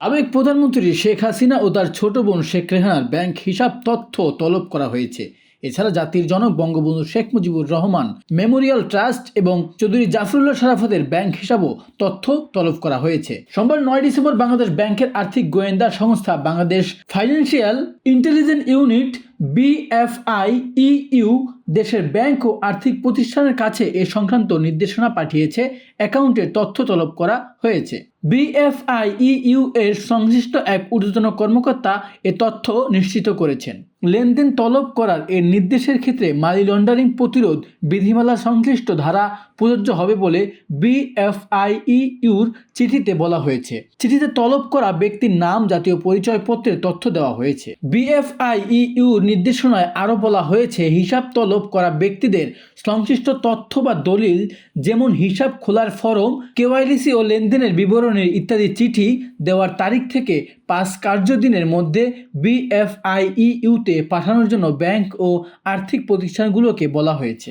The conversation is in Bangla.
সাবেক প্রধানমন্ত্রী শেখ হাসিনা ও তার ছোট বোন শেখ রেহানার ব্যাংক হিসাব তথ্য তলব করা হয়েছে। এছাড়া জাতির জনক বঙ্গবন্ধু শেখ মুজিবুর রহমান, মেমোরিয়াল ট্রাস্ট এবং চৌধুরী জাফরুল্লাহ সারাফতের ব্যাংক হিসাবও তথ্য তলব করা হয়েছে। সোমবার নয় ডিসেম্বর বাংলাদেশ ব্যাংকের আর্থিক গোয়েন্দা সংস্থা Bangladesh financial intelligent unit BFIU দেশের ব্যাংক ও আর্থিক প্রতিষ্ঠানের কাছে এ সংক্রান্ত নির্দেশনা পাঠিয়েছে। অ্যাকাউন্টের তথ্য তলব করা হয়েছে। বিএফআই বিএফআইইউ এর সংশ্লিষ্ট এক ঊর্ধ্বতন কর্মকর্তা এ তথ্য নিশ্চিত করেছেন। লেনদেন তলব করার এর নির্দেশের ক্ষেত্রে মানি লন্ডারিং প্রতিরোধ বিধিমালা সংশ্লিষ্ট ধারা প্রযোজ্য হবে বলে বিএফআইইউর চিঠিতে বলা হয়েছে। চিঠিতে তলব করা ব্যক্তির নাম, জাতীয় পরিচয়পত্রের তথ্য দেওয়া হয়েছে। বিএফআইইউর নির্দেশনায় আরও বলা হয়েছে, হিসাব তলব করা ব্যক্তিদের সংশ্লিষ্ট তথ্য বা দলিল, যেমন হিসাব খোলার ফরম কেওয়াইলিসি ও লেনদেনের বিবরণের ইত্যাদি চিঠি দেওয়ার তারিখ থেকে পাঁচ কার্যদিনের মধ্যে বিএফআইইউতে পাঠানোর জন্য ব্যাংক ও আর্থিক প্রতিষ্ঠানগুলোকে বলা হয়েছে।